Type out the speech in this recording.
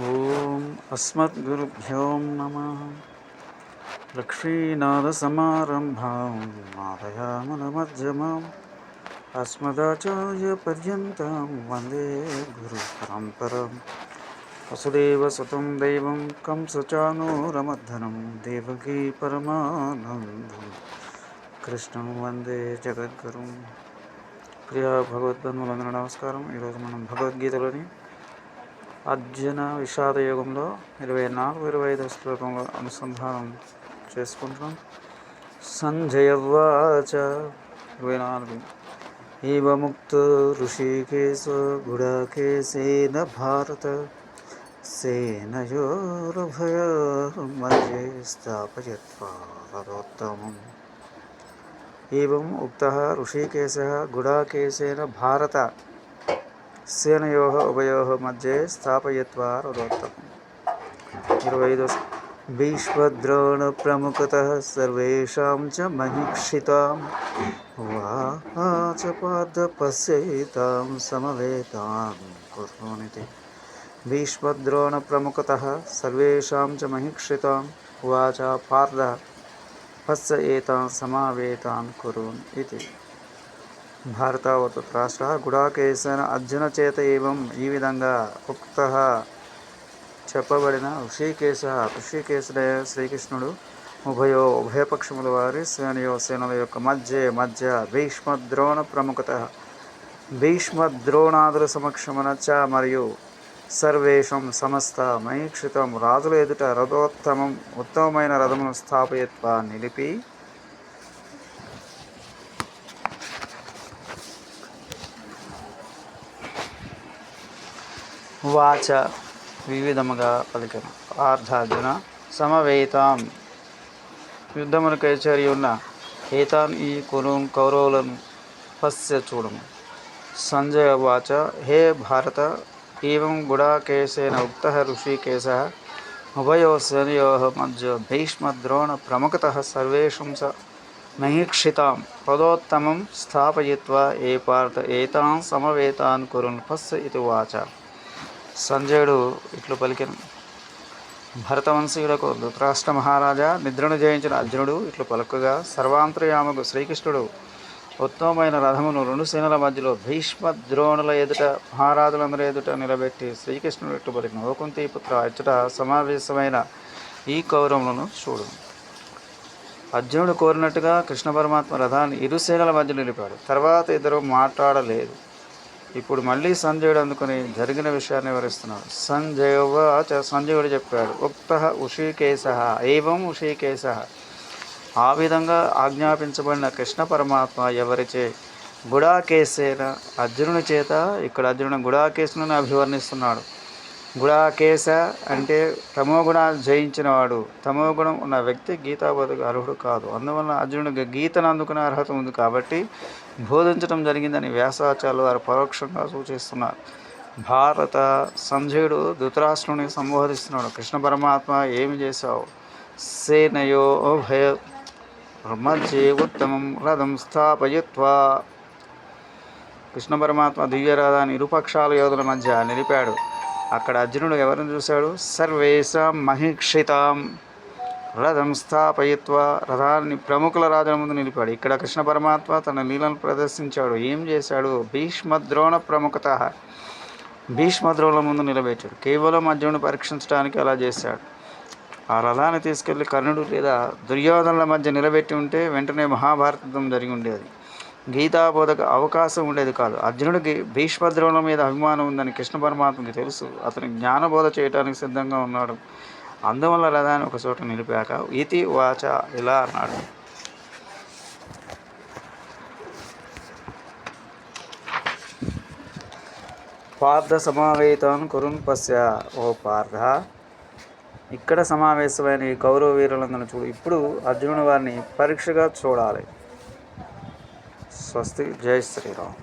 ఓం అస్మద్గురుభ్యో నమ. లక్ష్మీనాథసమారంభాం మాదయామనమధ్యమాం అస్మదాచార్యపర్యంతం వందే గురు పరంపరం వసుదేవ సుతం దైవం కంసచానూరమర్ధనం దేవకీ పరమానందం. కృష్ణం వందే జగద్గురుం. ప్రియా భగవద్బంధువులందరూ నమస్కారం. ఈరోజు మనం భగవద్గీతలోని అర్జున విషాద యోగంలో ఇరవై నాలుగు ఇరవై ఐదు శ్లోకంలో అనుసంధానం చేసుకుంటున్నాం. సంజయవాచ ఇరవై నాలుగు. ఇవ ముక్త ఋషికేశ గుడాకేశేన భారత సేనయోరుభయోర్మధ్యే స్థాపయత్వరోత్తమం ఇవం ఉక్త ఋషికేశ గుడాకేశేన భారత సేనయోహ ఉభయోహ మధ్య స్థాపయత్వా రుదోత్తం ఇరవై ఐదు భీష్మద్రోణ ప్రముఖత సర్వేషాం చ మహిక్షితాం. వాచ పార్థ పశ్యతాం సమవేతాం. కుర్వనితి భీష్మద్రోణ ప్రముఖత సర్వేషాం చ మహిక్షితాం. వాచ పార్థ పశ్యతాం సమావేతాన్ కురున్ ఇది. భారతావత రాష్ట్ర గుడాకేశన అర్జున చేత ఏవం ఈ విధంగా ఉక్త చెప్పబడిన ఋషికేశ ఋషికేశుడే శ్రీకృష్ణుడు. ఉభయో ఉభయపక్షముల వారి సేనయో సేనల యొక్క మధ్య మధ్య భీష్మ ద్రోణ ప్రముఖత. భీష్మద్రోణాదుల సమక్షమున చ మరియు సర్వేషం సమస్త మైక్షితం రాజుల ఎదుట రథోత్తమం ఉత్తమమైన రథమును స్థాపయత్వ నిలిపి వాచ వివిధముగా పలికను. ఆర్ధార్జున సమవేతాం. యుద్ధమునకు చేరి ఉన్న హేతాన్ ఈ కురు కౌరవులను పశ్య చూడము. సంజయ వాచ హే భారత ఏం గుడాకేశేన ఉక్త ఋషికేశ ఉభయోసేనయో మధ్య భీష్మద్రోణ ప్రముఖత సర్వేషు స మహీక్షితాం పదోత్తమం స్థాపయిత్వా ఏ పార్థ ఏతాం సమవేతాన్ కురున్ పస్య ఇది వాచ. సంజయుడు ఇట్లు పలికిన. భరతవంశీయులకు ధృతరాష్ట్ర మహారాజా నిద్రను జయించిన అర్జునుడు ఇట్లు పలుకగా సర్వాంతర్యామకు శ్రీకృష్ణుడు ఉత్తమమైన రథమును రెండు సేనల మధ్యలో భీష్మ ద్రోణుల ఎదుట మహారాజులందరి ఎదుట నిలబెట్టి శ్రీకృష్ణుడు ఇట్లు పలికిన. ఓకుంతి పుత్ర ఇచ్చట సమావేశమైన ఈ కౌరవములను చూడు. అర్జునుడు కోరినట్టుగా కృష్ణ పరమాత్మ రథాన్ని ఇరు సేనల మధ్య నిలిపాడు. తర్వాత ఇద్దరు మాట్లాడలేదు. ఇప్పుడు మళ్ళీ సంజయుడు అందుకుని జరిగిన విషయాన్ని వివరిస్తున్నాడు. సంజయ సంజయుడు చెప్పాడు ఉక్త ఉషికేశ ఏవం ఉషికేశ. ఆ విధంగా ఆజ్ఞాపించబడిన కృష్ణ పరమాత్మ ఎవరిచే గుడాకేశేన అర్జునుని చేత ఇక్కడ అర్జునుడు గుడాకేశుని అభివర్ణిస్తున్నాడు. గుణాకేశ అంటే తమోగుణ జయించినవాడు. తమోగుణం ఉన్న వ్యక్తి గీతాబోధకు అర్హుడు కాదు. అందువల్ల అర్జునుడికి గీతను అందుకునే అర్హత ఉంది కాబట్టి బోధించడం జరిగిందని వ్యాసాచార్యులు వారు పరోక్షంగా సూచిస్తున్నారు. భారత సంజయుడు ధృతరాష్ట్రుని సంబోధిస్తున్నాడు. కృష్ణ పరమాత్మ ఏమి చేశావు? సేనయో భయ మధ్యే ఉత్తమం రథం స్థాపయత్వా. కృష్ణ పరమాత్మ దివ్యరథాన్ని ఇరుపక్షాల యోధుల మధ్య నిలిపాడు. అక్కడ అర్జునుడు ఎవరిని చూశాడు? సర్వేషాం మహిక్షితాం. రథం స్థాపయత్వ. రథాన్ని ప్రముఖుల రాజుల ముందు నిలిపాడు. ఇక్కడ కృష్ణ పరమాత్మ తన నీళ్ళను ప్రదర్శించాడు. ఏం చేశాడు? భీష్మద్రోణ ప్రముఖత. భీష్మద్రోణుల ముందు నిలబెట్టాడు. కేవలం అర్జునుడు పరీక్షించడానికి అలా చేశాడు. ఆ రథాన్ని తీసుకెళ్ళి కర్ణుడు లేదా దుర్యోధనుల మధ్య నిలబెట్టి ఉంటే వెంటనే మహాభారతం జరిగి ఉండేది. గీతాబోధకు అవకాశం ఉండేది కాదు. అర్జునుడికి భీష్మద్రోణం మీద అభిమానం ఉందని కృష్ణ పరమాత్మకి తెలుసు. అతను జ్ఞానబోధ చేయడానికి సిద్ధంగా ఉన్నాడు. అందువల్ల రథాన్ని ఒక చోట నిలిపాక ఇతి వాచ ఇలా అన్నాడు. పార్థ సమావేతాన్ కురున్ పశ్య ఓ పార్థ! ఇక్కడ సమావేశమైన ఈ కౌరవ వీరులందరూ చూడు. ఇప్పుడు అర్జునుడు వారిని పరీక్షగా చూడాలి. స్వస్తి. జై శ్రీరామ్.